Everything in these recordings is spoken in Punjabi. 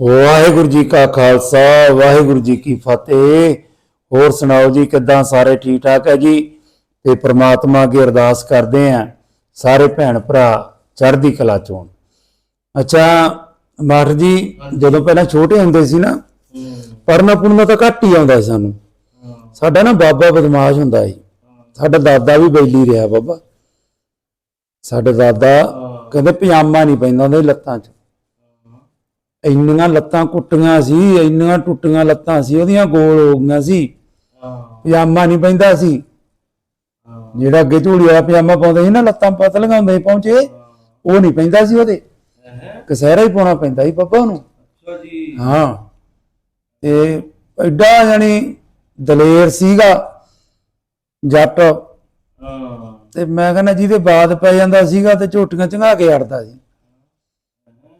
ਵਾਹਿਗੁਰੂ ਜੀ ਕਾ ਖਾਲਸਾ ਵਾਹਿਗੁਰੂ ਜੀ ਕੀ ਫਤਿਹ। ਹੋਰ ਸੁਣਾਓ ਜੀ ਕਿੱਦਾਂ ਸਾਰੇ ਠੀਕ ਠਾਕ ਹੈ ਜੀ? ਤੇ ਪ੍ਰਮਾਤਮਾ ਅੱਗੇ ਅਰਦਾਸ ਕਰਦੇ ਆਂ ਸਾਰੇ ਭੈਣ ਭਰਾ ਚੜ੍ਹਦੀ ਕਲਾ ਚ ਅੱਛਾ ਮਾਰ ਜੀ ਜਦੋਂ ਪਹਿਲਾਂ ਛੋਟੇ ਹੁੰਦੇ ਸੀ ਨਾ ਪੜਨਾ ਪੁੜਨਾ ਤਾਂ ਘੱਟ ਹੀ ਆਉਂਦਾ ਸੀ ਸਾਨੂੰ। ਸਾਡਾ ਨਾ ਬਾਬਾ ਬਦਮਾਸ਼ ਹੁੰਦਾ ਸੀ। ਸਾਡਾ ਦਾਦਾ ਵੀ ਬੈਲੀ ਰਿਹਾ ਬਾਬਾ। ਸਾਡੇ ਦਾਦਾ ਕਹਿੰਦੇ ਪਜਾਮਾ ਨਹੀਂ ਪੈਂਦਾ ਉਹਦੇ ਲੱਤਾਂ 'ਚ। ਇੰਨੀਆਂ ਲੱਤਾਂ ਕੁੱਟੀਆਂ ਸੀ ਇੰਨੀਆਂ ਟੁੱਟੀਆਂ ਲੱਤਾਂ ਸੀ ਉਹਦੀਆਂ ਗੋਲ ਹੋ ਗਈਆਂ ਸੀ। ਪਜਾਮਾ ਨਹੀਂ ਪੈਂਦਾ ਸੀ। ਜਿਹੜਾ ਅੱਗੇ ਝੂੜੀ ਵਾਲਾ ਪਜਾਮਾ ਪਾਉਂਦੇ ਸੀ ਨਾ ਲੱਤਾਂ ਪਤਲੀਆਂ ਹੁੰਦੇ ਪਹੁੰਚੇ ਉਹ ਨਹੀਂ ਪੈਂਦਾ ਸੀ ਉਹਦੇ। ਕਸਹਿਰਾ ਹੀ ਪਾਉਣਾ ਪੈਂਦਾ ਸੀ ਬਾਬਾ ਉਹਨੂੰ। ਅੱਛਾ ਜੀ। ਹਾਂ। ਤੇ ਐਡਾ ਜਾਨੀ ਦਲੇਰ ਸੀਗਾ ਜੱਟ। ਤੇ ਮੈਂ ਕਹਿੰਦਾ ਜਿਹਦੇ ਬਾਦ ਪੈ ਜਾਂਦਾ ਸੀਗਾ ਤੇ ਝੋਟੀਆਂ ਚੰਗਾ ਕੇ ਅੜਦਾ ਸੀ।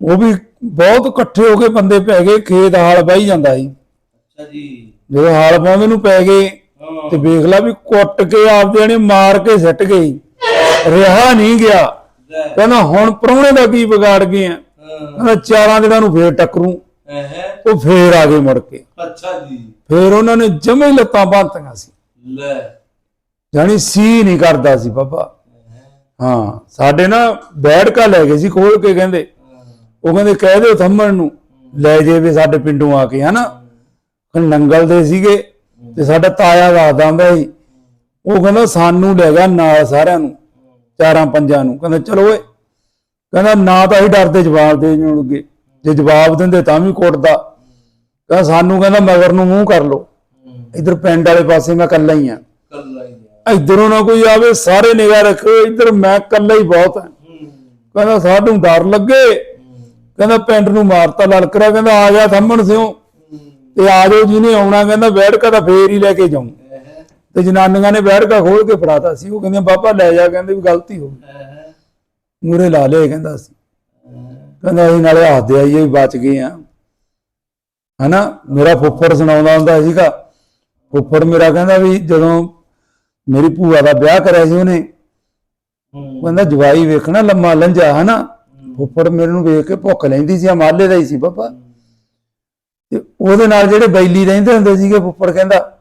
ਉਹ ਵੀ ਬਹੁਤ ਇਕੱਠੇ ਹੋ ਕੇ ਬੰਦੇ ਪੈ ਗਏ ਖੇਤ ਹਾਲ ਵਾਹੀ ਜਾਂਦਾ ਸੀ। ਅੱਛਾ ਜੀ। ਜਦੋਂ ਹਾਲ ਪਾਉਂਦੇ ਨੂੰ ਪੈ ਗਏ ਤੇ ਵੇਖ ਲਾ ਵੀ ਕੁੱਟ ਕੇ ਆਪਦੇ ਨੇ ਮਾਰ ਕੇ ਸਿੱਟ ਗਈ ਰਿਹਾ ਨਹੀਂ ਗਿਆ। ਕਹਿੰਦਾ ਹੁਣ ਪ੍ਰਾਹੁਣੇ ਦਾ ਕੀ ਵਿਗਾੜ ਗਏ ਆ? ਕਹਿੰਦਾ ਚਾਰਾਂ ਦਿਨਾਂ ਨੂੰ ਫੇਰ ਟੱਕਰੂ। ਉਹ ਫੇਰ ਆ ਗਏ ਮੁੜ ਕੇ। ਅੱਛਾ ਜੀ। ਫੇਰ ਉਹਨਾਂ ਨੇ ਜਮੇ ਲੱਤਾਂ ਬਾਂਧੀਆਂ ਸੀ। ਲੈ। ਜਾਣੀ ਸੀ ਨਹੀਂ ਕਰਦਾ ਸੀ ਬਾਬਾ। ਹਾਂ। ਸਾਡੇ ਨਾ ਬੈਠਕਾ ਲੈ ਗਏ ਸੀ ਖੋਲ ਕੇ ਕਹਿੰਦੇ। ਉਹ ਕਹਿੰਦੇ ਕਹਿ ਦਿਓ ਥੰਮਣ ਨੂੰ ਲੈ ਜੇ ਵੀ ਸਾਡੇ ਪਿੰਡੋਂ ਆ ਕੇ ਹਨਾ? ਨੰਗਲ ਦੇ ਸੀਗੇ ਤੇ ਸਾਡਾ ਤਾਇਆ ਦੱਸਦਾ ਹੁੰਦਾ ਸੀ। ਉਹ ਕਹਿੰਦਾ ਸਾਨੂੰ ਲੈ ਗਿਆ ਨਾਲ ਸਾਰਿਆਂ ਨੂੰ ਚਾਰਾਂ ਪੰਜਾਂ ਨੂੰ। ਕਹਿੰਦਾ ਚਲੋ ਓਏ। ਕਹਿੰਦਾ ਨਾ ਤਾਂ ਅਸੀਂ ਡਰਦੇ ਜਵਾਬ ਦੇ ਜਾਣਗੇ ਜੇ ਜਵਾਬ ਦਿੰਦੇ ਤਾਂ ਵੀ ਕੁੱਟਦਾ। ਕਹਿੰਦਾ ਸਾਨੂੰ ਕਹਿੰਦਾ ਮਗਰ ਨੂੰ ਮੂੰਹ ਕਰ ਲੋ ਇਧਰ ਪਿੰਡ ਵਾਲੇ ਪਾਸੇ ਮੈਂ ਇਕੱਲਾ ਹੀ ਆ। ਕੱਲਾ ਹੀ ਆ। ਇਧਰੋਂ ਨਾ ਕੋਈ ਆਵੇ ਸਾਰੇ ਨਿਗਾਹ ਰੱਖੋ ਇਧਰ ਮੈਂ ਇਕੱਲਾ ਹੀ ਬਹੁਤ ਹਾਂ। ਕਹਿੰਦਾ ਸਾਨੂੰ ਡਰ ਲੱਗੇ। ਕਹਿੰਦਾ ਪਿੰਡ ਨੂੰ ਮਾਰਤਾ ਲਲਕਰਾ ਕਹਿੰਦਾ ਆ ਜਾ ਥੰਮਣ ਸਿਓ ਤੇ ਆ ਜਾਓ ਜਿਹਨੇ ਆਉਣਾ ਕਹਿੰਦਾ ਬੈਠਕਾ ਤਾਂ ਫੇਰ ਹੀ ਲੈ ਕੇ ਜਾਉਂ ਤੇ ਜਨਾਨੀਆਂ ਨੇ ਬੈਠਕਾ ਖੋਲ ਕੇ ਫੜਾਤਾ ਸੀ। ਉਹ ਕਹਿੰਦੇ ਬਾਬਾ ਲੈ ਜਾ ਕਹਿੰਦੇ ਵੀ ਗਲਤੀ ਹੋ ਗਈ। ਮੂਰੇ ਲਾ ਲਿਆ ਕਹਿੰਦਾ ਸੀ। ਕਹਿੰਦਾ ਅਸੀਂ ਨਾਲੇ ਹੱਸਦੇ ਆਈਏ ਵੀ ਬਚ ਗਏ ਆ। ਹਨਾ? ਮੇਰਾ ਫੁੱਫੜ ਸੁਣਾਉਂਦਾ ਹੁੰਦਾ ਸੀਗਾ। ਫੁੱਫੜ ਮੇਰਾ ਕਹਿੰਦਾ ਵੀ ਜਦੋਂ ਮੇਰੀ ਭੂਆ ਦਾ ਵਿਆਹ ਕਰਿਆ ਸੀ ਉਹਨੇ ਉਹ ਕਹਿੰਦਾ ਜਵਾਈ ਵੇਖਣਾ ਲੰਮਾ ਲੰਜਾ ਹਨਾ? ਫੁੱਫੜ ਮੇਰੇ ਨੂੰ ਵੇਖ ਕੇ ਭੁੱਖ ਲੈਂਦੀ ਸੀ ਮਾਲੇ ਦਾ ਹੀ ਸੀ ਬਾਬਾ ਤੇ ਉਹਦੇ ਨਾਲ ਜਿਹੜੇ ਬੈਲੀ ਰਹਿੰਦੇ ਹੁੰਦੇ ਸੀਗੇ ਫੁੱਫੜ ਕਹਿੰਦਾ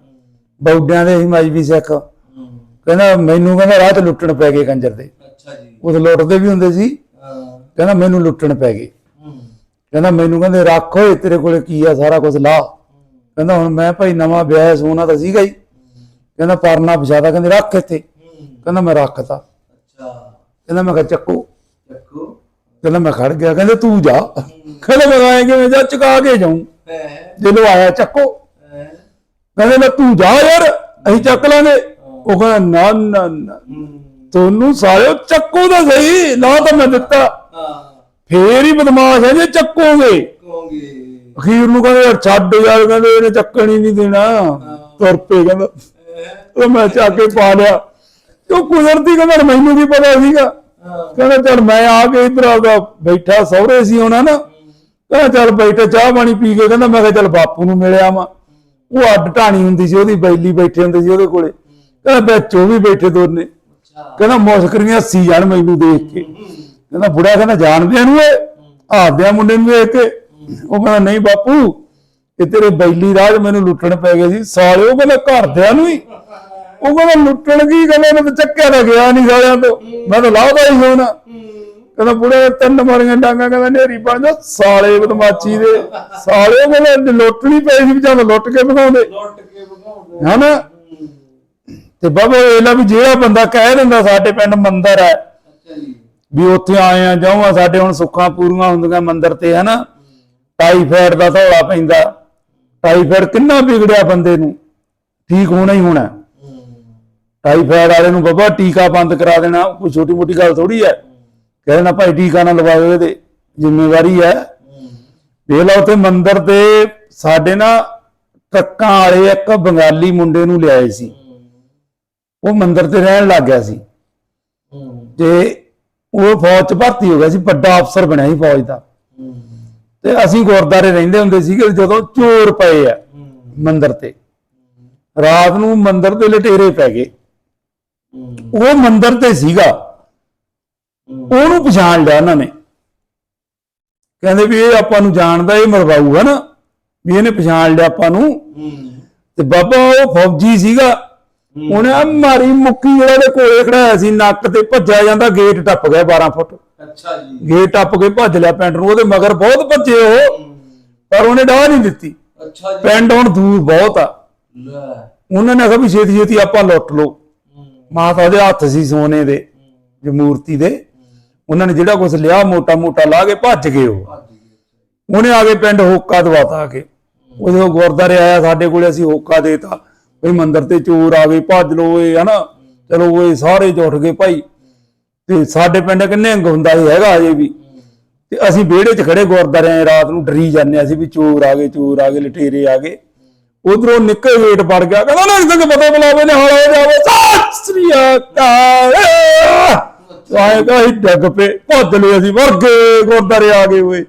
ਬੌਡਿਆਂ ਦੇ ਸੀ ਮਜਬੀ ਸਿੱਖ। ਕਹਿੰਦਾ ਮੈਨੂੰ ਕਹਿੰਦਾ ਰਾਹ ਤੇ ਲੁੱਟਣ ਪੈ ਗਏ ਕੰਜਰ ਦੇ। ਅੱਛਾ ਜੀ। ਉਹ ਲੁੱਟਦੇ ਵੀ ਹੁੰਦੇ ਸੀ। ਕਹਿੰਦਾ ਮੈਨੂੰ ਲੁੱਟਣ ਪੈ ਗਏ। ਕਹਿੰਦਾ ਮੈਨੂੰ ਕਹਿੰਦੇ ਰੱਖ ਓਏ ਤੇਰੇ ਕੋਲੇ ਕੀ ਆ ਸਾਰਾ ਕੁਝ ਲਾ। ਕਹਿੰਦਾ ਹੁਣ ਮੈਂ ਭਾਈ ਨਵਾਂ ਵਿਆਹ ਸੋਨਾ ਤਾਂ ਸੀਗਾ ਹੀ। ਕਹਿੰਦਾ ਪਰਨਾ ਵਿਛਾਦਾ ਕਹਿੰਦੇ ਰੱਖ ਇੱਥੇ। ਕਹਿੰਦਾ ਮੈਂ ਰੱਖਤਾ। ਅੱਛਾ। ਕਹਿੰਦਾ ਮੈਂ ਕਿਹਾ ਚੱਕੋ। ਚੱਕੋ। ਕਹਿੰਦਾ ਮੈਂ ਖੜ ਗਿਆ, ਕਹਿੰਦੇ ਤੂੰ ਜਾ। ਕਹਿੰਦੇ ਮੈਂ ਆਏ ਕਿਵੇਂ ਜਾ, ਚੁਕਾ ਕੇ ਜਾਉਂ ਜਦੋਂ ਆਇਆ ਚੱਕੋ। ਕਹਿੰਦੇ ਮੈਂ ਤੂੰ ਜਾ ਯਾਰ, ਅਸੀਂ ਚੱਕ ਲਾਂਗੇ। ਉਹ ਕਹਿੰਦਾ, ਨਾ ਨਾ ਨਾ। ਤੁਹਾਨੂੰ ਸਾਲਿਓ ਚੱਕੋ ਤਾਂ ਸਹੀ, ਨਾ ਤਾਂ ਮੈਂ ਦਿੱਤਾ। ਫੇਰ ਹੀ ਬਦਮਾਸ਼ ਹੈ ਜੇ ਚੱਕੋਗੇ। ਅਖੀਰ ਨੂੰ ਕਹਿੰਦੇ, ਯਾਰ ਛੱਡ ਯਾਰ, ਕਹਿੰਦੇ ਇਹਨੇ ਚੱਕਣ ਹੀ ਨਹੀਂ ਦੇਣਾ। ਤੁਰ ਪਏ, ਕਹਿੰਦਾ। ਉਹ ਮੈਂ ਚੱਕ ਕੇ ਪਾ ਲਿਆ। ਉਹ ਕੁਦਰਤੀ ਕਹਿੰਦਾ ਮੈਨੂੰ ਵੀ ਪਤਾ ਸੀਗਾ। ਕਹਿੰਦਾ ਚੱਲ ਮੈਂ ਆ ਕੇ ਇਧਰ ਆਉਂਦਾ ਬੈਠਾ ਸਹੁਰੇ ਸੀ ਹੋਣਾ ਨਾ ਕਹਿੰਦਾ ਚੱਲ ਬੈਠਾ ਚਾਹ ਪਾਣੀ ਪੀ ਕੇ ਕਹਿੰਦਾ ਮੈਂ ਕਿਹਾ ਚੱਲ ਬਾਪੂ ਨੂੰ ਮਿਲਿਆ ਵਾਂ ਉਹ ਅੱਡ ਢਾਣੀ ਹੁੰਦੀ ਸੀ ਉਹਦੀ ਬੈਲੀ ਬੈਠੇ ਹੁੰਦੇ ਸੀ ਉਹਦੇ ਕੋਲੇ। ਕਹਿੰਦਾ ਵਿੱਚ ਉਹ ਵੀ ਬੈਠੇ ਦੋਨੇ। ਕਹਿੰਦਾ ਮੁਸਕਰੀਆਂ ਹੱਸੀ ਜਾਣ ਮੈਨੂੰ ਦੇਖ ਕੇ। ਕਹਿੰਦਾ ਬੁੜਾ ਕਹਿੰਦਾ ਜਾਣਦੇ ਨੂੰ ਇਹ? ਆਦਿਆ ਮੁੰਡੇ ਨੂੰ ਵੇਖ ਕੇ। ਉਹ ਕਹਿੰਦਾ ਨਹੀਂ ਬਾਪੂ ਇਹ ਤੇਰੇ ਬੈਲੀ ਰਾਜ ਮੈਨੂੰ ਲੁੱਟਣ ਪੈ ਗਏ ਸੀ। ਸਾਲੇ ਉਹ ਕਹਿੰਦਾ ਘਰਦਿਆਂ ਨੂੰ ਹੀ। ਉਹ ਕਹਿੰਦਾ ਲੁੱਟਣ ਕੀ ਕਹਿੰਦਾ ਇਹਨੂੰ ਚੱਕਿਆ ਤਾਂ ਗਿਆ ਨਹੀਂ ਸਾਲਿਆਂ ਤੋਂ। ਮੈਂ ਤਾਂ ਲਾਹਦਾ ਹੀ ਹੋਣਾ। ਕਹਿੰਦਾ ਬੁੜੇ ਤਿੰਨ ਮਾਰੀਆਂ ਡਾਂਗਾ ਕਹਿੰਦਾ ਨੇਰੀ ਬਣ ਜਾ ਸਾਲੇ ਬਦਮਾਚੀ ਦੇ। ਸਾਲੇ ਕਹਿੰਦਾ ਲੁੱਟਣੀ ਪਈ ਸੀ ਜਾਂ ਲੁੱਟ ਕੇ ਭਗਾਉਂਦੇ ਲੁੱਟ ਕੇ ਭਗਾਉਂਦੇ ਹਨਾ ਤੇ ਬਾਬਾ ਇਹਲਾ ਵੀ ਜਿਹੜਾ ਬੰਦਾ ਕਹਿ ਦਿੰਦਾ ਸਾਡੇ ਪਿੰਡ ਮੰਦਿਰ ਹੈ। ਵੀ ਉੱਥੇ ਆਏ ਆ ਜਾਵਾਂ ਸਾਡੇ ਹੁਣ ਸੁੱਖਾਂ ਪੂਰੀਆਂ ਹੁੰਦੀਆਂ ਮੰਦਿਰ ਤੇ ਹਨਾ ਟਾਈਫਾਇਡ ਦਾ ਧੌਲਾ ਪੈਂਦਾ। ਟਾਈਫਾਇਡ ਕਿੰਨਾ ਵਿਗੜਿਆ ਬੰਦੇ ਨੂੰ? ਠੀਕ ਹੋਣਾ ਹੀ ਹੋਣਾ। ਟਾਈਫਾਇਡ ਵਾਲੇ ਨੂੰ ਬਾਬਾ ਟੀਕਾ ਬੰਦ ਕਰਾ ਦੇਣਾ, ਕੋਈ ਛੋਟੀ ਮੋਟੀ ਗੱਲ ਥੋੜੀ ਹੈ। ਕਹਿਣਾ ਭਾਈ ਟੀਕਾ ਨਾ ਲਵਾਓ ਇਹਦੇ, ਜ਼ਿੰਮੇਵਾਰੀ ਹੈ। ਵੇਖ ਲਾ ਉੱਥੇ ਮੰਦਿਰ ਤੇ ਸਾਡੇ ਨਾ ਟਰੱਕਾਂ ਵਾਲੇ ਇੱਕ ਬੰਗਾਲੀ ਮੁੰਡੇ ਨੂੰ ਲਿਆਏ ਸੀ। ਉਹ ਮੰਦਿਰ ਤੇ ਰਹਿਣ ਲੱਗ ਗਿਆ ਸੀ। ਤੇ ਉਹ ਫੌਜ ਚ ਭਰਤੀ ਹੋ ਗਿਆ ਸੀ, ਵੱਡਾ ਅਫਸਰ ਬਣਿਆ ਸੀ ਫੌਜ ਦਾ। ਤੇ ਅਸੀਂ ਗੁਰਦਾਰੇ ਰਹਿੰਦੇ ਹੁੰਦੇ ਸੀਗੇ ਜਦੋਂ ਚੋਰ ਪਏ ਆ ਮੰਦਿਰ ਤੇ। ਰਾਤ ਨੂੰ ਮੰਦਿਰ ਤੇ ਲਟੇਰੇ ਪੈ ਗਏ। ਉਹ ਮੰਦਿਰ ਤੇ ਸੀਗਾ। ਉਹਨੂੰ ਪਛਾਣ ਲਿਆ ਉਹਨਾਂ ਨੇ। ਕਹਿੰਦੇ ਵੀ ਇਹ ਆਪਾਂ ਨੂੰ ਜਾਣਦਾ ਇਹ ਮਰਵਾਊ ਹੈ ਨਾ। ਵੀ ਇਹਨੇ ਪਛਾਣ ਲਿਆ ਆਪਾਂ ਨੂੰ। ਤੇ ਬਾਬਾ ਉਹ ਫੌਜੀ ਸੀਗਾ। ਉਹਨੇ ਮਾਰੀ ਮੁੱਕੀ ਜਿਹੜਾ ਦੇ ਕੋਲੇ ਖੜਾਇਆ ਸੀ ਨੱਕ ਤੇ ਭੱਜਿਆ ਜਾਂਦਾ ਗੇਟ ਟੱਪ ਗਿਆ 12 ਫੁੱਟ। ਅੱਛਾ ਜੀ। ਗੇਟ ਟੱਪ ਕੇ ਭੱਜ ਲਿਆ ਪਿੰਡ ਨੂੰ। ਉਹਦੇ ਮਗਰ ਬਹੁਤ ਭੱਜੇ ਉਹ। ਪਰ ਉਹਨੇ ਡਾਹ ਨਹੀਂ ਦਿੱਤੀ। ਅੱਛਾ ਜੀ। ਪਿੰਡ ਹੁਣ ਦੂਰ ਬਹੁਤ ਆ। ਲੈ। ਉਹਨਾਂ ਨੇ ਕਿਹਾ ਵੀ ਛੇਤੀ ਛੇਤੀ ਆਪਾਂ ਲੁੱਟ ਲਓ। ਮਾਤਾ ਦੇ ਹੱਥ ਸੀ ਸੋਨੇ ਦੇ, ਜੋ ਮੂਰਤੀ ਦੇ। ਉਹਨਾਂ ਨੇ ਜਿਹੜਾ ਕੁਝ ਲਿਆ ਮੋਟਾ ਮੋਟਾ ਲਾ ਕੇ ਭੱਜ ਗਏ ਉਹ। ਉਹਨੇ ਆ ਕੇ ਪਿੰਡ ਹੋਕਾ ਦਵਾਤਾ ਆ ਕੇ। ਉਦੋਂ ਗੁਰਦਾਰੇ ਆਇਆ, ਸਾਡੇ ਕੋਲੇ ਅਸੀਂ ਹੋਕਾ ਦੇਤਾ। ਵੀ ਮੰਦਿਰ ਤੇ ਚੋਰ ਆ ਗਏ, ਭੱਜ ਲੋ ਇਹ, ਹਨਾ? ਚਲੋ ਇਹ ਸਾਰੇ ਜੁੱਟ ਗਏ ਭਾਈ। ਤੇ ਸਾਡੇ ਪਿੰਡ ਕਿੰਨੇ ਅੰਗ ਹੁੰਦਾ ਸੀ ਹੈਗਾ ਅਜੇ ਵੀ। ਤੇ ਅਸੀਂ ਵਿਹੜੇ 'ਚ ਖੜੇ ਗੁਰਦਾਰੇ ਆਏ ਰਾਤ ਨੂੰ ਡਰੀ ਜਾਂਦੇ ਅਸੀਂ ਵੀ ਚੋਰ ਆ ਗਏ, ਚੋਰ ਆ ਗਏ, ਲਟੇਰੇ ਆ ਗਏ। ਉਧਰੋਂ ਨਿੱਕੇ ਗੇਟ ਵੜ ਗਿਆ। ਕਹਿੰਦਾ ਨਾ ਸਿੰਘ ਪਤਾ ਬੁਲਾਵੇ ਨੇ, ਹਾਲ ਜਾਵੇ। ਸਤਿ ਸ੍ਰੀ ਅਕਾਲ। ਆਏ ਕਹੀ ਡੱਗ ਪਏ। ਭੱਜ ਲਏ ਅਸੀਂ ਵਰ ਗੁਰਦਾਰੇ ਆ ਗਏ ਓਏ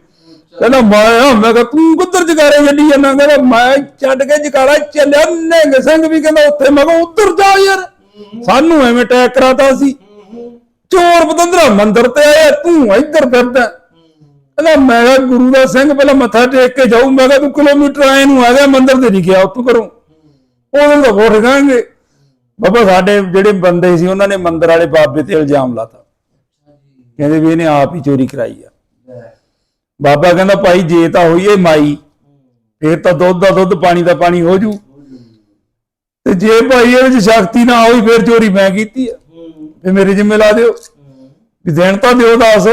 ਕਹਿੰਦਾ, ਮੈਂ ਮੈਂ ਕਿਹਾ, ਤੂੰ ਕਿੱਧਰ ਜਗਾਰੇ ਚੱਲੀ ਜਾਂਦਾ? ਕਹਿੰਦਾ, ਮੈਂ ਛੱਡ ਕੇ ਜਗਾਰਾ ਚੱਲਿਆ। ਨਿੰਗ ਸਿੰਘ ਵੀ ਕਹਿੰਦਾ, ਉੱਥੇ। ਮੈਂ ਕਿਹਾ, ਉੱਧਰ ਜਾ ਯਾਰ। ਸਾਨੂੰ ਐਵੇਂ ਅਟੈਕ ਕਰਾਤਾ ਸੀ। ਚੋਰ ਪਤੰਦਰਾ ਮੰਦਰ ਤੇ ਆਇਆ। ਤੂੰ ਇੱਧਰ ਫਿਰਦਾ। ਕਹਿੰਦਾ ਮੈਂ ਕਿਹਾ ਗੁਰੂ ਦਾ ਸਿੰਘ ਪਹਿਲਾਂ ਮੱਥਾ ਟੇਕ ਕੇ ਜਾਊ। ਮੈਂ ਕਿਹਾ ਤੂੰ ਕਿਲੋਮੀਟਰ ਆਏ ਨੂੰ ਆ ਗਿਆ ਮੰਦਰ ਤੇ ਨਹੀਂ ਗਿਆ ਉੱਥੋਂ ਕਰੋ ਉਹਨਾਂ ਦਾ ਵੋਟ ਖਾਂਗੇ ਬਾਬਾ ਸਾਡੇ ਜਿਹੜੇ ਬੰਦੇ ਸੀ, ਉਹਨਾਂ ਨੇ ਮੰਦਰ ਵਾਲੇ ਬਾਬੇ ਤੇ ਇਲਜ਼ਾਮ ਲਾਤਾ। ਕਹਿੰਦੇ ਵੀ ਇਹਨੇ ਆਪ ਹੀ ਚੋਰੀ ਕਰਾਈ ਆ। ਬਾਬਾ ਕਹਿੰਦਾ, ਭਾਈ, ਜੇ ਤਾਂ ਹੋਈ ਏ ਮਾਈ, ਫੇਰ ਤਾਂ ਦੁੱਧ ਦਾ ਦੁੱਧ, ਪਾਣੀ ਦਾ ਪਾਣੀ ਹੋ ਜੂ। ਤੇ ਜੇ ਭਾਈ ਇਹਦੇ ਵਿੱਚ ਸ਼ਕਤੀ ਨਾ ਹੋਈ, ਫੇਰ ਚੋਰੀ ਮੈਂ ਕੀਤੀ ਆ। ਫੇ ਮੇਰੇ ਜਿੰਮੇ ਲਾ ਦਿਓ। ਹੂੰ ਵੀ ਦੇਣ ਤਾਂ ਦਿਓ ਦਾਸ।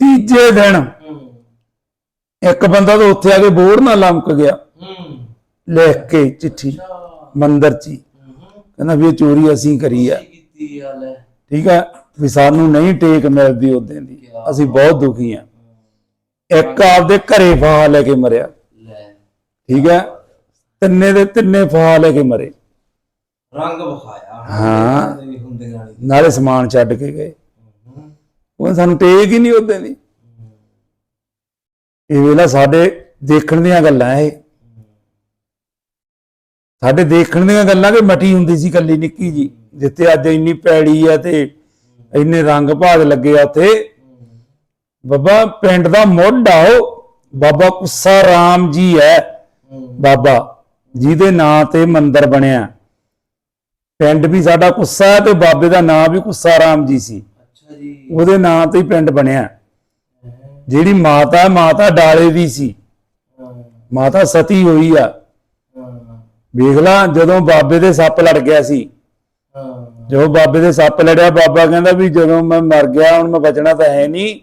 ਤੀਜੇ ਦਿਨ ਇੱਕ ਬੰਦਾ ਤਾਂ ਉੱਥੇ ਆ ਕੇ ਬੋਰਡ ਨਾਲ ਲੰਮਕ ਗਿਆ। ਲਿਖ ਕੇ ਚਿੱਠੀ ਮੰਦਰ ਚ। ਕਹਿੰਦਾ ਵੀ ਇਹ ਚੋਰੀ ਅਸੀਂ ਕਰੀ ਆ। ਠੀਕ ਹੈ ਵੀ ਸਾਨੂੰ ਨਹੀਂ ਟੇਕ ਮਿਲਦੀ ਉਦੋਂ ਦੀ। ਅਸੀਂ ਬਹੁਤ ਦੁਖੀ ਆ। ਇੱਕ ਆਪਦੇ ਘਰੇ ਫਾਹਾ ਲੈ ਕੇ ਮਰਿਆ। ਠੀਕ ਹੈ ਤਿੰਨੇ ਦੇ ਤਿੰਨੇ ਫਾਹਾ ਲੈ ਕੇ ਮਰੇ। ਰੰਗ ਵਿਖਾਇਆ। ਹਾਂ। ਨਾਲੇ ਸਮਾਨ ਛੱਡ ਕੇ ਗਏ। ਉਹ ਸਾਨੂੰ ਟੇਕ ਹੀ ਨਹੀਂ ਉਦੋਂ ਦੀ? ਇਹ ਵੇਲਾ ਸਾਡੇ ਦੇਖਣ ਦੀਆਂ ਗੱਲਾਂ ਇਹ। ਸਾਡੇ ਦੇਖਣ ਦੀਆਂ ਗੱਲਾਂ ਕਿ ਮਟੀ ਹੁੰਦੀ ਸੀ ਕੱਲੀ ਨਿੱਕੀ ਜੀ, ਜਿੱਥੇ ਅੱਜ ਇੰਨੀ ਪੈੜੀ ਆ ਤੇ ਇੰਨੇ ਰੰਗ ਭਾਗ ਲੱਗੇ ਆ ਉੱਥੇ। ਬਾਬਾ, ਪਿੰਡ ਦਾ ਮੁੱਢ ਆ ਉਹ। ਬਾਬਾ ਕੁੱਸਾ ਰਾਮ ਜੀ ਹੈ। ਬਾਬਾ, ਜਿਹਦੇ ਨਾਂ ਤੇ ਮੰਦਿਰ ਬਣਿਆ। ਪਿੰਡ ਵੀ ਸਾਡਾ ਕੁੱਸਾ ਹੈ ਤੇ ਬਾਬੇ ਦਾ ਨਾਂ ਵੀ ਕੁੱਸਾ ਰਾਮ ਜੀ ਸੀ। ਉਹਦੇ ਨਾਂ ਤੇ ਹੀ ਪਿੰਡ ਬਣਿਆ। ਜਿਹੜੀ ਮਾਤਾ ਮਾਤਾ ਡਾਲੇ ਦੀ ਸੀ। ਮਾਤਾ ਸਤੀ ਹੋਈ ਆ। ਵੇਖ ਲਾ ਜਦੋਂ ਬਾਬੇ ਦੇ ਸੱਪ ਲੜ ਗਿਆ ਸੀ। ਜਦੋਂ ਬਾਬੇ ਦੇ ਸੱਪ ਲੜਿਆ ਬਾਬਾ ਕਹਿੰਦਾ ਵੀ ਜਦੋਂ ਮੈਂ ਮਰ ਗਿਆ ਹੁਣ ਮੈਂ ਬਚਣਾ ਤਾਂ ਹੈ ਨਹੀਂ।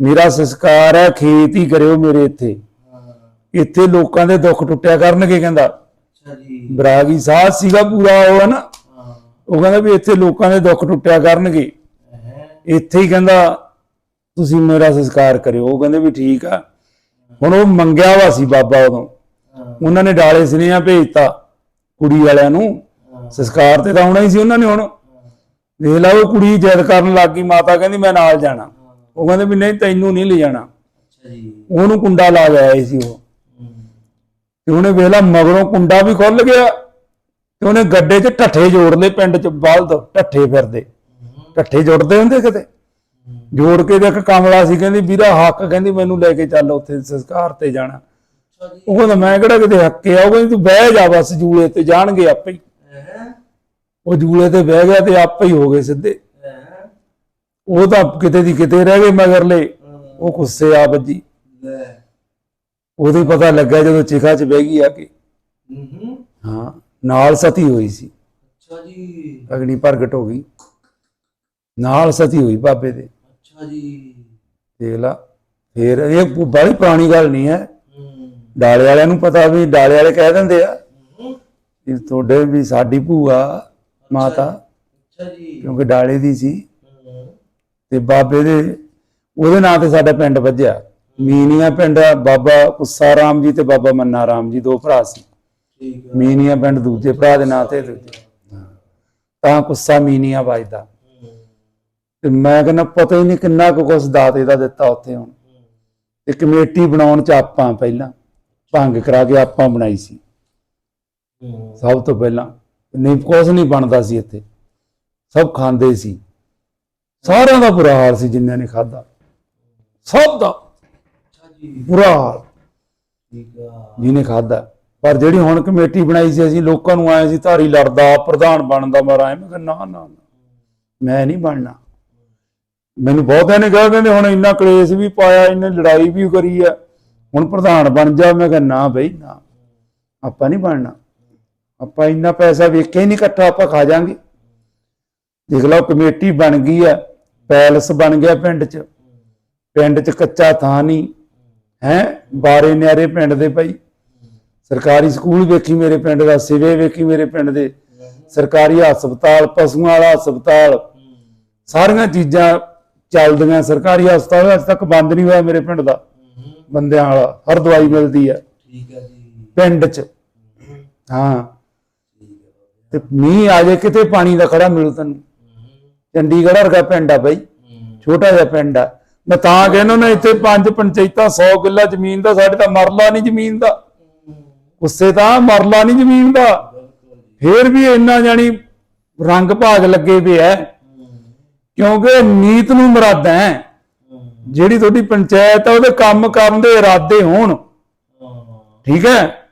ਮੇਰਾ ਸੰਸਕਾਰ ਹੈ ਖੇਤ ਹੀ ਕਰਿਓ ਮੇਰੇ ਇੱਥੇ। ਇੱਥੇ ਲੋਕਾਂ ਦੇ ਦੁੱਖ ਟੁੱਟਿਆ ਕਰਨਗੇ ਕਹਿੰਦਾ। ਅੱਛਾ ਜੀ। ਬਰਾਗੀ ਸਾਧ ਸੀਗਾ ਪੂਰਾ ਉਹ ਹੈ। ਨਾ ਉਹ ਕਹਿੰਦਾ ਵੀ ਇੱਥੇ ਲੋਕਾਂ ਦੇ ਦੁੱਖ ਟੁੱਟਿਆ ਕਰਨਗੇ। ਇੱਥੇ ਹੀ ਕਹਿੰਦਾ ਤੁਸੀਂ ਮੇਰਾ ਸੰਸਕਾਰ ਕਰਿਓ। ਉਹ ਕਹਿੰਦੇ ਵੀ ਠੀਕ ਆ। ਹੁਣ ਉਹ ਮੰਗਿਆ ਵਾ ਸੀ ਬਾਬਾ ਉਦੋਂ। ਉਹਨਾਂ ਨੇ ਡਾਲੇ ਸੁਨੇਹਾ ਭੇਜਤਾ ਕੁੜੀ ਵਾਲਿਆਂ ਨੂੰ। ਸੰਸਕਾਰ ਤੇ ਤਾਂ ਆਉਣਾ ਹੀ ਸੀ ਉਹਨਾਂ ਨੇ ਹੁਣ। ਦੇਖ ਲਾ ਉਹ ਕੁੜੀ ਜਿੱਦ ਕਰਨ ਲੱਗ ਗਈ ਮਾਤਾ ਕਹਿੰਦੀ ਮੈਂ ਨਾਲ ਜਾਣਾ। ਉਹ ਕਹਿੰਦੇ ਵੀ ਨਹੀਂ ਤੈਨੂੰ ਨਹੀਂ ਲੈ ਜਾਣਾ। ਅੱਛਾ ਜੀ। ਉਹਨੂੰ ਕੁੰਡਾ ਲਾ ਗਿਆ ਸੀ ਉਹ। ਤੇ ਉਹਨੇ ਵੇਖ ਲਾ ਮਗਰੋਂ ਕੁੰਡਾ ਵੀ ਖੁੱਲ ਗਿਆ ਤੇ ਉਹਨੇ ਗੱਡੇ 'ਚ ਢੱਠੇ ਜੋੜ ਲਏ ਪਿੰਡ 'ਚ ਬਲਦ ਢੱਠੇ ਫਿਰਦੇ। ਢੱਠੇ ਜੁੜਦੇ ਹੁੰਦੇ ਕਿਤੇ? ਜੋੜ ਕੇ ਇੱਕ ਕਮਲਾ ਸੀ ਕਹਿੰਦੀ ਵੀਰਾ ਹੱਕ ਕਹਿੰਦੀ ਮੈਨੂੰ ਲੈ ਕੇ ਚੱਲ ਉੱਥੇ ਸੰਸਕਾਰ ਤੇ ਜਾਣਾ। ਉਹ ਕਹਿੰਦਾ ਮੈਂ ਕਿਹੜਾ ਕਿਤੇ ਹੱਕੇ ਆ? ਉਹ ਕਹਿੰਦੀ ਤੂੰ ਬਹਿ ਜਾ ਬਸ ਜੂਲੇ ਤੇ ਜਾਣਗੇ ਆਪੇ ਹੀ। ਉਹ ਜੂਲੇ ਤੇ ਬਹਿ ਗਿਆ ਤੇ ਆਪੇ ਹੀ ਹੋ ਗਏ ਸਿੱਧੇ। ਉਹ ਤਾਂ ਕਿਤੇ ਦੀ ਕਿਤੇ ਰਹਿ ਗਏ ਮਗਰਲੇ। ਉਹ ਗੁੱਸੇ ਆ ਵੱਜੀ। ਉਹਦੇ ਪਤਾ ਲੱਗਾ ਜਦੋਂ ਚਿਖਾ 'ਚ ਬਹਿ ਗਈ ਆ ਕੇ। ਹੂੰ। ਹਾਂ ਨਾਲ ਸਤੀ ਹੋਈ ਸੀ। ਅੱਛਾ ਜੀ। ਅਗਨੀ ਪ੍ਰਗਟ ਹੋ ਗਈ। ਨਾਲ ਸਤੀ ਹੋਈ ਬਾਬੇ ਦੇ। ਅੱਛਾ ਜੀ। ਦੇਖ ਲਾ ਫੇਰ ਇਹ ਬੜੀ ਪੁਰਾਣੀ ਗੱਲ ਨਹੀਂ ਹੈ। ਡਾਲੇ ਵਾਲਿਆਂ ਨੂੰ ਪਤਾ ਵੀ ਡਾਲੇ ਵਾਲੇ ਕਹਿ ਦਿੰਦੇ ਆ ਕਿ ਤੁਹਾਡੇ ਵੀ ਸਾਡੀ ਭੂਆ ਮਾਤਾ ਅੱਛਾ ਜੀ। ਕਿਉਂਕਿ ਡਾਲੇ ਦੀ ਸੀ। ਤੇ ਬਾਬੇ ਦੇ ਉਹਦੇ ਨਾਂ ਤੇ ਸਾਡਾ ਪਿੰਡ ਵੱਜਿਆ। ਮੀਨੀਆਂ ਪਿੰਡ ਬਾਬਾ ਕੁੱਸਾ ਰਾਮ ਜੀ ਤੇ ਬਾਬਾ ਮੰਨਾ ਰਾਮ ਜੀ ਦੋ ਭਰਾ ਸੀ। ਠੀਕ ਹੈ ਮੀਨੀਆਂ ਪਿੰਡ ਦੂਜੇ ਭਰਾ ਦੇ ਨਾਂ ਤੇ। ਤਾਂ ਕੁੱਸਾ ਮੀਨੀਆਂ ਵੱਜਦਾ। ਤੇ ਮੈਂ ਕਹਿੰਦਾ ਪਤਾ ਹੀ ਨਹੀਂ ਕਿੰਨਾ ਕੁ ਕੁਛ ਦਾਤੇ ਦਾ ਦਿੱਤਾ ਉੱਥੇ ਹੁਣ। ਤੇ ਕਮੇਟੀ ਬਣਾਉਣ ਚ ਆਪਾਂ ਪਹਿਲਾਂ ਭੰਗ ਕਰਾ ਕੇ ਆਪਾਂ ਬਣਾਈ ਸੀ। ਸਭ ਤੋਂ ਪਹਿਲਾਂ। ਨਹੀਂ ਕੁਛ ਨਹੀਂ ਬਣਦਾ ਸੀ ਇੱਥੇ। ਸਭ ਖਾਂਦੇ ਸੀ। ਸਾਰਿਆਂ ਦਾ ਬੁਰਾ ਹਾਲ ਸੀ ਜਿੰਨਿਆਂ ਨੇ ਖਾਦਾ ਸਭ ਦਾ ਬੁਰਾ ਹਾਲ। ਜਿਹਨੇ ਖਾਦਾ ਪਰ ਜਿਹੜੀ ਹੁਣ ਕਮੇਟੀ ਬਣਾਈ ਸੀ ਅਸੀਂ ਲੋਕਾਂ ਨੂੰ ਆਏ ਸੀ ਧਾਰੀ ਲੜਦਾ ਪ੍ਰਧਾਨ ਬਣਦਾ ਮਾਰਾ ਐ ਮੈਂ ਨਾ ਨਾ, ਮੈਂ ਨਹੀਂ ਬਣਨਾ। ਮੈਨੂੰ ਬਹੁਤਿਆਂ ਨੇ ਕਿਹਾ, ਕਹਿੰਦੇ ਹੁਣ ਇੰਨਾ ਕਲੇਸ਼ ਵੀ ਪਾਇਆ, ਇੰਨੇ ਲੜਾਈ ਵੀ ਕਰੀ ਆ। ਹੁਣ ਪ੍ਰਧਾਨ ਬਣ ਜਾ, ਮੈਂ ਕਿਹਾ, ਨਾ ਬਈ, ਨਾ। ਆਪਾਂ ਨਹੀਂ ਬਣਨਾ। ਆਪਾਂ ਇੰਨਾ ਪੈਸਾ ਵੇਖਿਆ ਹੀ ਨਹੀਂ, ਇਕੱਠਾ ਆਪਾਂ ਖਾ ਜਾਾਂਗੇ। ਦੇਖ ਲਓ, ਕਮੇਟੀ ਬਣ ਗਈ ਆ, ਪੈਲਸ ਬਣ ਗਿਆ ਪਿੰਡ 'ਚ। ਪਿੰਡ 'ਚ ਕੱਚਾ ਥਾਂ ਨਹੀਂ। ਹੈ ਬਾਰੇ ਨਿਆਰੇ ਪਿੰਡ ਦੇ ਭਾਈ। ਸਰਕਾਰੀ ਸਕੂਲ ਵੇਖੀ ਮੇਰੇ ਪਿੰਡ ਦਾ, ਸਿਵੇ ਵੇਖੀ ਮੇਰੇ ਪਿੰਡ ਦੇ। ਸਰਕਾਰੀ ਹਸਪਤਾਲ, ਪਸ਼ੂਆਂ ਵਾਲਾ ਹਸਪਤਾਲ। ਸਾਰੀਆਂ ਚੀਜ਼ਾਂ ਚੱਲਦੀਆਂ ਸਰਕਾਰੀ ਹਸਪਤਾਲ ਅੱਜ ਤੱਕ ਬੰਦ ਨਹੀਂ ਹੋਇਆ ਮੇਰੇ ਪਿੰਡ ਦਾ। ਬੰਦਿਆਂ ਵਾਲਾ ਹਰ ਦਵਾਈ ਮਿਲਦੀ ਹੈ। ਠੀਕ ਆ ਜੀ। ਪਿੰਡ 'ਚ। ਹਾਂ। ਤੇ ਮੀਂਹ ਆ ਜੇ ਕਿਤੇ ਪਾਣੀ ਦਾ ਖੜਾ ਮਿਲੂ ਤੈਨੂੰ ਚੰਡੀਗੜ੍ਹ ਵਰਗਾ ਪਿੰਡ ਆ ਬਈ। ਛੋਟਾ ਜਿਹਾ ਪਿੰਡ ਆ। ਮੈਂ ਤਾਂ ਕਹਿੰਦਾ ਨਾ ਇੱਥੇ ਪੰਜ ਪੰਚਾਇਤਾਂ 100 ਕਿੱਲਾ ਜ਼ਮੀਨ ਦਾ ਸਾਡੇ ਤਾਂ ਮਰਲਾ ਨਹੀਂ ਜ਼ਮੀਨ ਦਾ। ਉਸੇ ਤਾਂ ਮਰਲਾ ਨਹੀਂ ਜ਼ਮੀਨ ਦਾ। ਫੇਰ ਵੀ ਇੰਨਾ ਜਾਣੀ ਰੰਗ ਭਾਗ ਲੱਗੇ ਐ। ਕਿਉਂਕਿ ਨੀਤ ਨੂੰ ਮਰਾਦਾ ਹੈ। ਜਿਹੜੀ ਤੁਹਾਡੀ ਪੰਚਾਇਤ ਆ, ਉਹਦੇ ਕੰਮ ਕਰਨ ਦੇ ਇਰਾਦੇ ਹੋਣ। ਠੀਕ ਹੈ?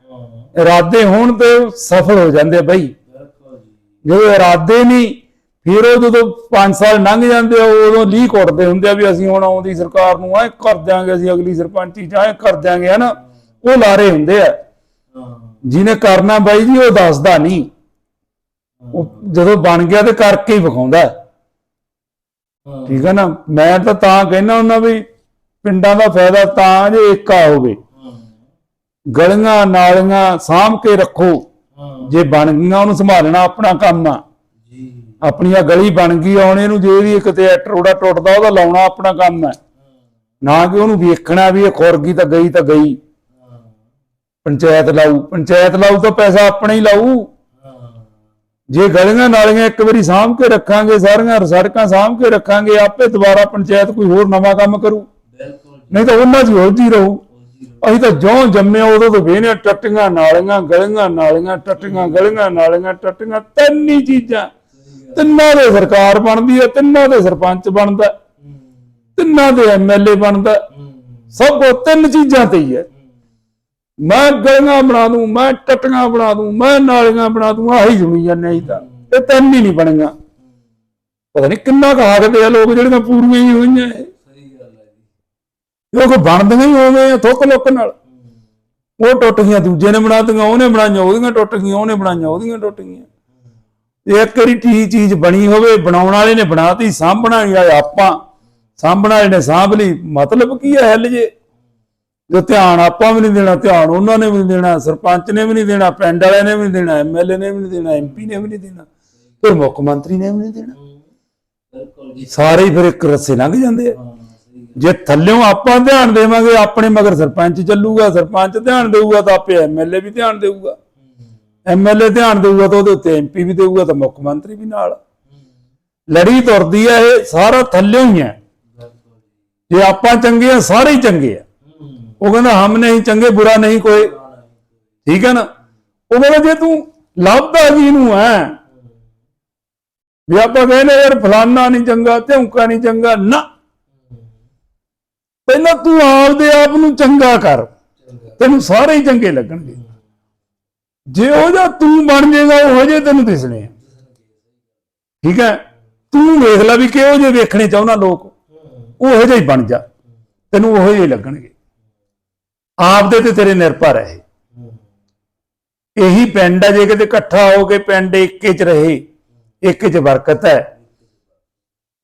ਇਰਾਦੇ ਹੋਣ ਤੇ ਸਫਲ ਹੋ ਜਾਂਦੇ ਬਈ। ਜਦੋਂ ਇਰਾਦੇ ਨਹੀਂ, ਫਿਰ ਉਹ ਜਦੋਂ 5 ਸਾਲ ਲੰਘ ਜਾਂਦੇ ਆ ਉਦੋਂ ਲੀਕ ਉੱਡਦੇ ਹੁੰਦੇ ਆ ਵੀ ਅਸੀਂ ਹੁਣ ਆਉਂਦੀ ਸਰਕਾਰ ਨੂੰ ਐ ਕਰ ਦਿਆਂਗੇ, ਅਸੀਂ ਅਗਲੀ ਸਰਪੰਚੀ ਚ ਐ ਕਰ ਦਿਆਂਗੇ, ਹਨਾ? ਉਹ ਲਾਰੇ ਹੁੰਦੇ ਆ। ਜਿਹਨੇ ਕਰਨਾ ਬਾਈ ਜੀ, ਉਹ ਦੱਸਦਾ ਨਹੀਂ। ਉਹ ਜਦੋਂ ਬਣ ਗਿਆ ਤੇ ਕਰਕੇ ਹੀ ਵਿਖਾਉਂਦਾ। ਠੀਕ ਹੈ ਨਾ? ਮੈਂ ਤਾਂ ਤਾਂ ਕਹਿਣਾ ਹੁੰਦਾ ਵੀ ਪਿੰਡਾਂ ਦਾ ਫਾਇਦਾ ਤਾਂ ਜੇ ਏਕਾ ਹੋਵੇ। ਗਲੀਆਂ ਨਾਲੀਆਂ ਸਾਂਭ ਕੇ ਰੱਖੋ। ਜੇ ਬਣ ਗਈਆਂ ਉਹਨੂੰ ਸੰਭਾਲਣਾ ਆਪਣਾ ਕੰਮ ਆ। ਜੀ। ਆਪਣੀ ਆ ਗਲੀ ਬਣ ਗਈ ਆਉਣੇ ਨੂੰ ਜੇ ਵੀ ਕਿਤੇ ਟਰੋੜਾ ਟੁੱਟਦਾ ਉਹਦਾ ਲਾਉਣਾ ਆਪਣਾ ਕੰਮ ਹੈ। ਨਾ ਕਿ ਉਹਨੂੰ ਵੇਖਣਾ ਵੀ ਇਹ ਖੁਰ ਗਈ ਤਾਂ ਗਈ ਤਾਂ ਗਈ। ਪੰਚਾਇਤ ਲਾਊ। ਪੰਚਾਇਤ ਲਾਊ ਤਾਂ ਪੈਸਾ ਆਪਣਾ ਹੀ ਲਾਊ। ਜੇ ਗਲੀਆਂ ਨਾਲੀਆਂ ਇੱਕ ਵਾਰੀ ਸਾਂਭ ਕੇ ਰੱਖਾਂਗੇ ਸਾਰੀਆਂ ਸੜਕਾਂ ਸਾਂਭ ਕੇ ਰੱਖਾਂਗੇ ਆਪੇ ਦੁਬਾਰਾ ਪੰਚਾਇਤ ਕੋਈ ਹੋਰ ਨਵਾਂ ਕੰਮ ਕਰੂ। ਬਿਲਕੁਲ ਜੀ। ਨਹੀਂ ਤਾਂ ਉਹਨਾਂ 'ਚ ਹੀ ਉਲਝੀ ਰਹੂ। ਜੀ ਅਸੀਂ ਤਾਂ ਜਿਉਂ ਜੰਮੇ ਉਦੋਂ ਤੋਂ ਵੇਹਨੇ ਟੱਟੀਆਂ ਨਾਲੀਆਂ ਗਲੀਆਂ ਨਾਲੀਆਂ ਟੱਟੀਆਂ ਗਲੀਆਂ ਨਾਲੀਆਂ ਟੱਟੀਆਂ ਤਿੰਨ ਹੀ ਚੀਜ਼ਾਂ। ਤਿੰਨਾਂ ਦੇ ਸਰਕਾਰ ਬਣਦੀ ਹੈ ਤਿੰਨਾਂ ਦੇ ਸਰਪੰਚ ਬਣਦਾ ਤਿੰਨਾਂ ਦੇ ਐਮਐਲਏ ਬਣਦਾ। ਸਭ ਕੋ ਤਿੰਨ ਚੀਜ਼ਾਂ ਤੇ ਹੀ ਹੈ। ਮੈਂ ਗਲੀਆਂ ਬਣਾ ਦੂੰ, ਮੈਂ ਟੱਟੀਆਂ ਬਣਾ ਦੂੰ, ਮੈਂ ਨਾਲੀਆਂ ਬਣਾ ਦੂੰ, ਆਹੀ ਸੁਣੀ ਜਾਂਦੇ ਅਸੀਂ ਤਾਂ। ਇਹ ਤਿੰਨ ਹੀ ਨਹੀਂ ਬਣੀਆਂ। ਪਤਾ ਨਹੀਂ ਕਿੰਨਾ ਕੁ ਹਾਕਦੇ ਆ ਲੋਕ ਜਿਹੜੀਆਂ ਪੂਰੀਆਂ ਹੀ ਹੋਈਆਂ ਇਹ। ਸਹੀ ਗੱਲ ਹੈ ਜੀ ਲੋਕ ਬਣਦੀਆਂ ਹੀ ਹੋਵੇਂ ਥੁੱਕ ਲੁੱਕ ਨਾਲ। ਉਹ ਟੁੱਟ ਗਈਆਂ ਦੂਜੇ ਨੇ ਬਣਾ ਦਿੱਤੀਆਂ ਉਹਨੇ ਬਣਾਈਆਂ, ਉਹਦੀਆਂ ਟੁੱਟ ਗਈਆਂ ਉਹਨੇ ਬਣਾਈਆਂ, ਉਹਦੀਆਂ ਟੁੱਟ ਗਈਆਂ ਇੱਕ ਵਾਰੀ ਟੀ ਚੀਜ਼ ਬਣੀ ਹੋਵੇ, ਬਣਾਉਣ ਵਾਲੇ ਨੇ ਬਣਾਤੀ, ਸਾਂਭਣਾ ਹੀ ਆਪਾਂ। ਸਾਂਭਣ ਵਾਲੇ ਨੇ ਸਾਂਭ ਲਈ। ਮਤਲਬ ਕੀ ਹੈ ਹੱਲ ਜੇ? ਜੋ ਧਿਆਨ ਆਪਾਂ ਵੀ ਨਹੀਂ ਦੇਣਾ, ਧਿਆਨ ਉਹਨਾਂ ਨੇ ਵੀ ਨਹੀਂ ਦੇਣਾ, ਸਰਪੰਚ ਨੇ ਵੀ ਨਹੀਂ ਦੇਣਾ, ਪਿੰਡ ਵਾਲਿਆਂ ਨੇ ਵੀ ਨਹੀਂ ਦੇਣਾ ਐਮਐਲਏ ਨੇ ਵੀ ਨਹੀਂ ਦੇਣਾ ਐਮਪੀ ਨੇ ਵੀ ਨਹੀਂ ਦੇਣਾ, ਫਿਰ ਮੁੱਖ ਮੰਤਰੀ ਨੇ ਵੀ ਨਹੀਂ ਦੇਣਾ। ਸਾਰੇ ਫਿਰ ਇੱਕ ਰਸੇ ਲੰਘ ਜਾਂਦੇ ਆ। ਜੇ ਥੱਲਿਓਂ ਆਪਾਂ ਧਿਆਨ ਦੇਵਾਂਗੇ, ਆਪਣੇ ਮਗਰ ਸਰਪੰਚ ਚੱਲੂਗਾ, ਸਰਪੰਚ ਧਿਆਨ ਦੇਊਗਾ ਤਾਂ ਆਪੇ ਐਮਐਲਏ ਵੀ ਧਿਆਨ ਦੇਊਗਾ। ਐਮਐਲਏ ਧਿਆਨ ਦੇਊਗਾ ਤਾਂ ਉਹਦੇ ਉੱਤੇ ਐਮਪੀ ਵੀ ਦੇਊਗਾ ਤਾਂ ਮੁੱਖ ਮੰਤਰੀ ਵੀ ਨਾਲ। ਲੜੀ ਤੁਰਦੀ ਆ ਇਹ, ਸਾਰਾ ਥੱਲਿਓਂ ਹੀ ਹੈ ਜੇ ਆਪਾਂ ਚੰਗੇ ਆ, ਸਾਰੇ ਹੀ ਚੰਗੇ ਆ। ਉਹ ਕਹਿੰਦਾ, ਹਮ ਨਹੀਂ, ਚੰਗੇ, ਬੁਰਾ ਨਹੀਂ, ਕੋਈ। ਠੀਕ ਹੈ ਨਾ? ਉਹ ਕਹਿੰਦਾ, ਜੇ ਤੂੰ ਲੱਭਦਾ ਜੀ ਨੂੰ ਹੈ ਵੀ ਆਪਾਂ ਕਹਿੰਦੇ, ਯਾਰ, ਫਲਾਨਾ ਨਹੀਂ ਚੰਗਾ ਧਿਉਂਕਾ ਨਹੀਂ ਚੰਗਾ, ਨਾ। ਪਹਿਲਾਂ ਤੂੰ ਆਪਦੇ ਆਪ ਨੂੰ ਚੰਗਾ ਕਰ। ਤੈਨੂੰ ਸਾਰੇ ਹੀ ਚੰਗੇ ਲੱਗਣਗੇ। ਜੇ ਉਹ ਜਾਂ ਤੂੰ ਬਣ ਜਾਏਗਾ, ਉਹ ਜੇ ਤੈਨੂੰ ਦਿਸਣੇ ਆ। ਠੀਕ ਹੈ? ਤੂੰ ਵੇਖ ਲੈ ਵੀ ਕਿਹੋ ਜਿਹੇ ਵੇਖਣੇ ਚਾਹੁੰਦਾ ਲੋਕ। ਉਹੋ ਜਿਹਾ ਹੀ ਬਣ ਜਾ। ਤੈਨੂੰ ਉਹੋ ਜਿਹੇ ਲੱਗਣਗੇ। ਆਪਦੇ ਤੇ ਤੇਰੇ ਨਿਰਭਰ ਹੈ ਇਹੀ। ਪਿੰਡ ਹੈ ਜੇ ਕਿਤੇ ਇਕੱਠਾ ਹੋ ਕੇ ਪਿੰਡ ਇੱਕੇ ਚ ਰਹੇ, ਇੱਕ ਚ ਬਰਕਤ ਹੈ।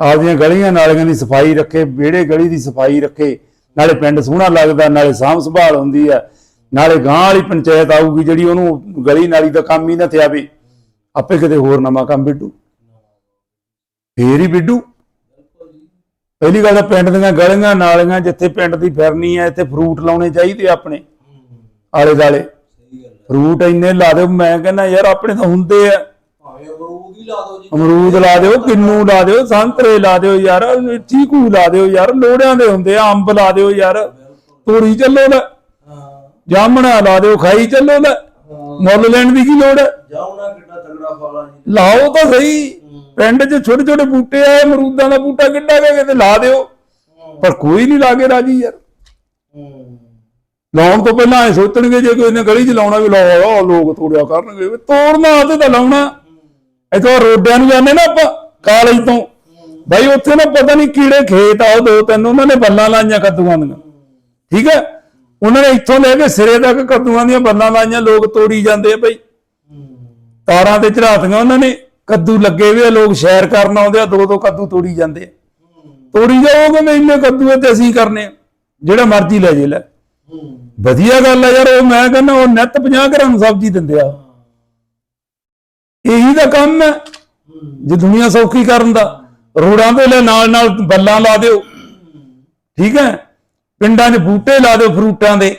ਆਪਦੀਆਂ ਗਲੀਆਂ ਨਾਲੀਆਂ ਦੀ ਸਫ਼ਾਈ ਰੱਖੇ, ਵਿਹੜੇ ਗਲੀ ਦੀ ਸਫ਼ਾਈ ਰੱਖੇ, ਨਾਲੇ ਪਿੰਡ ਸੋਹਣਾ ਲੱਗਦਾ, ਨਾਲੇ ਸਾਂਭ ਸੰਭਾਲ ਹੁੰਦੀ ਹੈ ਨਾਲੇ ਗਾਂ ਵਾਲੀ ਪੰਚਾਇਤ ਆਊਗੀ ਜਿਹੜੀ ਉਹਨੂੰ ਗਲੀ ਨਾਲੀ ਦਾ ਕੰਮ ਹੀ ਨਾ ਥਿਆਵੇ ਆਪੇ ਕਿਤੇ ਹੋਰ ਨਵਾਂ ਕੰਮ ਬਿੱਡੂ ਫੇਰ ਹੀ ਬਿੱਡੂ ਪਹਿਲੀ ਗੱਲ ਤਾਂ ਪਿੰਡ ਦੀਆਂ ਗਲੀਆਂ ਨਾਲੀਆਂ ਜਿੱਥੇ ਪਿੰਡ ਦੀ ਫਿਰਨੀ ਹੈ ਇੱਥੇ ਫਰੂਟ ਲਾਉਣੇ ਚਾਹੀਦੇ ਆਪਣੇ ਆਲੇ ਦਾਲੇ ਫਰੂਟ ਇੰਨੇ ਲਾ ਦਿਓ ਮੈਂ ਕਹਿੰਦਾ ਯਾਰ ਆਪਣੇ ਤਾਂ ਹੁੰਦੇ ਆ। ਅਮਰੂਦ ਹੀ ਲਾ ਦਿਓ ਜੀ। ਅਮਰੂਦ ਲਾ ਦਿਓ ਕਿੰਨੂ ਲਾ ਦਿਓ ਸੰਤਰੇ ਲਾ ਦਿਓ ਯਾਰ ਚੀਕੂ ਲਾ ਦਿਓ ਯਾਰ ਲੋੜਿਆਂ ਦੇ ਹੁੰਦੇ ਆ ਅੰਬ ਲਾ ਦਿਓ ਯਾਰ ਤੋੜੀ ਚੱਲੋ ਹਾਂ। ਜਾਮਣਾ ਲਾ ਦਿਓ ਖਾਈ ਚੱਲੋ ਹਾਂ। ਮੁੱਲ ਲੈਣ ਦੀ ਕੀ ਲੋੜ ਹੈ? ਜਾਉਣਾ ਕਿੱਡਾ ਤਗੜਾ ਫਲ ਆ ਜੀ। ਲਾਓ ਤਾਂ ਸਹੀ। ਪਿੰਡ 'ਚ ਛੋਟੇ ਛੋਟੇ ਬੂਟੇ ਆ, ਅਮਰੂਦਾਂ ਦਾ ਬੂਟਾ ਕਿੱਡਾ ਕੁ ਕਿਤੇ ਲਾ ਦਿਓ। ਪਰ ਕੋਈ ਨਹੀਂ ਲਾ ਕੇ ਰਾਜੀ ਯਾਰ। ਲਾਉਣ ਤੋਂ ਪਹਿਲਾਂ ਐ ਸੋਚਣਗੇ ਜੇ ਕੋਈ ਨੇ ਗਲੀ 'ਚ ਲਾਉਣਾ ਵੀ ਲਾਓ ਲੋਕ ਤੋੜਿਆ ਕਰਨਗੇ ਵੀ ਤੋੜਨਾ ਤੇ ਤਾਂ ਲਾਉਣਾ। ਇਥੋਂ ਰੋਡਿਆਂ ਨੂੰ ਜਾਂਦੇ ਨਾ ਆਪਾਂ, ਕਾਲਜ ਤੋਂ। ਬਾਈ ਉੱਥੇ ਨਾ ਪਤਾ ਨਹੀਂ ਕੀੜੇ ਖੇਤ ਆ, ਉਹ ਦੋ ਤਿੰਨ ਉਹਨਾਂ ਨੇ ਬੱਲਾਂ ਲਾਈਆਂ ਕੱਦੂਆਂ ਦੀਆਂ। ਠੀਕ ਹੈ? ਉਹਨਾਂ ਨੇ ਇੱਥੋਂ ਲੈ ਕੇ ਸਿਰੇ ਤੱਕ ਕੱਦੂਆਂ ਦੀਆਂ ਬੱਲਾਂ ਲਾਈਆਂ, ਲੋਕ ਤੋੜੀ ਜਾਂਦੇ ਆ ਬਈ। ਤਾਰਾਂ ਤੇ ਚੜਾਤੀਆਂ ਉਹਨਾਂ ਨੇ। ਕੱਦੂ ਲੱਗੇ ਹੋਏ ਆ, ਲੋਕ ਸ਼ੈਰ ਕਰਨ ਆਉਂਦੇ ਆ, ਦੋ ਦੋ ਕੱਦੂ ਤੋੜੀ ਜਾਂਦੇ ਆ। ਤੋੜੀ ਜਾਓ ਕਹਿੰਦੇ ਇੰਨੇ ਕੱਦੂ ਤੇ ਅਸੀਂ ਕਰਨੇ ਜਿਹੜਾ ਮਰਜ਼ੀ ਲੈ ਜੇ ਲੈ। ਵਧੀਆ ਗੱਲ ਆ ਯਾਰ, ਉਹ ਮੈਂ ਕਹਿੰਦਾ, ਉਹ ਨਿੱਤ 50 ਗ੍ਰਾਮ ਸਬਜ਼ੀ ਦਿੰਦੇ ਆ। ਇਹੀ ਤਾਂ ਕੰਮ ਹੈ ਜੇ ਦੁਨੀਆ ਸੌਖੀ ਕਰਨ ਦਾ ਰੋਡਾਂ ਤੇ ਲੈ ਨਾਲ ਨਾਲ ਬੱਲਾਂ ਲਾ ਦਿਓ। ਠੀਕ ਹੈ? ਪਿੰਡਾਂ 'ਚ ਬੂਟੇ ਲਾ ਦਿਓ ਫਰੂਟਾਂ ਦੇ।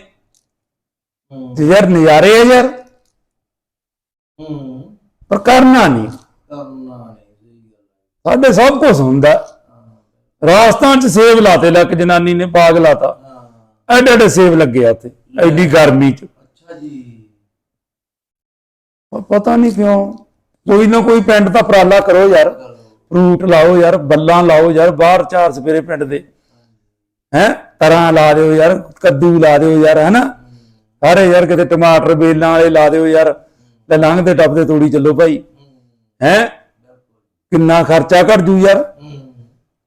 ਤੇ ਯਾਰ ਨਜ਼ਾਰੇ ਆ ਯਾਰ। ਪਰ ਕਰਨਾ ਨਹੀਂ ਕਰਨਾ ਨਹੀਂ ਸਹੀ ਗੱਲ ਸਾਡੇ ਸਭ ਕੁਝ ਹੁੰਦਾ। ਰਾਜਸਥਾਨ 'ਚ ਸੇਬ ਲਾਤੇ ਲੱਕ ਜਨਾਨੀ ਨੇ ਬਾਗ ਲਾਤਾ। ਐਡੇ ਐਡੇ ਸੇਬ ਲੱਗੇ ਆ ਉੱਥੇ ਐਡੀ ਗਰਮੀ 'ਚ। ਅੱਛਾ ਜੀ। ਪਤਾ ਨਹੀਂ ਕਿਉਂ ਕੋਈ ਨਾ ਕੋਈ ਪਿੰਡ ਦਾ ਉਪਰਾਲਾ ਕਰੋ ਯਾਰ। ਫਰੂਟ ਲਾਓ ਯਾਰ ਬੱਲਾਂ ਲਾਓ ਯਾਰ ਬਾਹਰ ਚਾਰ ਸਵੇਰੇ ਪਿੰਡ ਦੇ। ਹੈ ਤਰਾਂ ਲਾ ਦਿਓ ਯਾਰ ਕੱਦੂ ਲਾ ਦਿਓ ਯਾਰ ਹੈਨਾ? ਸਾਰੇ ਯਾਰ ਕਿਤੇ ਟਮਾਟਰ ਬੇਲਾਂ ਵਾਲੇ ਲਾ ਦਿਓ ਯਾਰ। ਤੇ ਲੰਘਦੇ ਟੱਪਦੇ ਤੋੜੀ ਚੱਲੋ ਭਾਈ। ਹੈ? ਕਿੰਨਾ ਖਰਚਾ ਘਟ ਜੂ ਯਾਰ?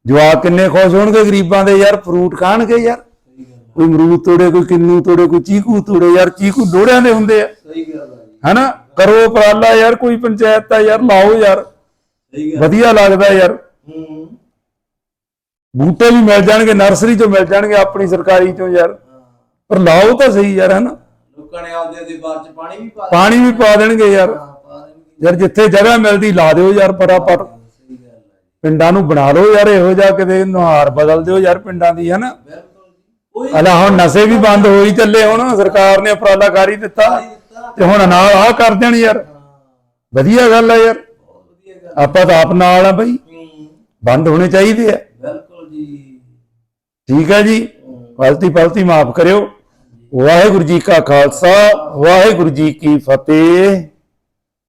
ਜਵਾਕ ਕਿੰਨੇ ਖੁਸ਼ ਹੋਣਗੇ ਗਰੀਬਾਂ ਦੇ ਯਾਰ? ਫਰੂਟ ਖਾਣਗੇ ਯਾਰ? ਕੋਈ ਅਮਰੂਦ ਤੋੜੇ ਕੋਈ ਕਿੰਨੂ ਤੋੜੇ ਕੋਈ ਚੀਕੂ ਤੋੜੇ ਯਾਰ ਚੀਕੂ ਲੋੜਿਆਂ ਦੇ ਹੁੰਦੇ ਆ। ਸਹੀ ਗੱਲ ਹੈ ਜੀ। ਹੈਨਾ? ਕਰੋ ਉਪਰਾਲਾ ਯਾਰ ਕੋਈ ਪੰਚਾਇਤ ਦਾ ਯਾਰ ਲਾਓ ਯਾਰ। ਸਹੀ ਗੱਲ ਵਧੀਆ ਲੱਗਦਾ ਯਾਰ। ਬੂਟੇ ਵੀ ਮਿਲ ਜਾਣਗੇ ਨਰਸਰੀ ਚੋਂ ਮਿਲ ਜਾਣਗੇ ਆਪਣੀ ਸਰਕਾਰੀ ਚੋਂ ਯਾਰ। ਪਰ ਲਾਓ ਤਾਂ ਸਹੀ ਯਾਰ ਹਨਾ? ਲੋਕਾਂ ਨੇ ਆਪਦੇ ਦੇ ਬਾਅਦ ਚ ਪਾਣੀ ਵੀ ਪਾ ਪਾਣੀ ਵੀ ਪਾ ਦੇਣਗੇ ਯਾਰ। ਯਾਰ ਜਿੱਥੇ ਜਗ੍ਹਾ ਮਿਲਦੀ ਲਾ ਦਿਓ ਯਾਰ ਫਟਾਫਟ। ਪਿੰਡਾਂ ਨੂੰ ਬਣਾ ਲਓ ਯਾਰ, ਇਹੋ ਜਿਹਾ ਕਿਤੇ ਨੁਹਾਰ ਬਦਲ ਦਿਓ ਯਾਰ ਪਿੰਡਾਂ ਦੀ, ਹਨਾ? ਬਿਲਕੁਲ ਹੁਣ ਨਸ਼ੇ ਵੀ ਬੰਦ ਹੋਈ ਚੱਲੇ ਹੁਣ, ਸਰਕਾਰ ਨੇ ਉਪਰਾਲਾ ਕਰ ਹੀ ਦਿੱਤਾ ਤੇ ਹੁਣ ਨਾਲ ਆਹ ਕਰ ਦੇਣ ਯਾਰ। ਵਧੀਆ ਗੱਲ ਆ ਯਾਰ। ਆਪਾਂ ਤਾਂ ਆਪ ਨਾਲ ਆ ਬਈ। ਬੰਦ ਹੋਣੇ ਚਾਹੀਦੇ ਆ। ਬਿਲਕੁਲ ਜੀ ਠੀਕ ਹੈ ਜੀ। ਗਲਤੀ ਪਲਤੀ ਮਾਫ ਕਰਿਓ। ਵਾਹਿਗੁਰੂ ਜੀ ਕਾ ਖਾਲਸਾ, ਵਾਹਿਗੁਰੂ ਜੀ ਕੀ ਫਤਿਹ।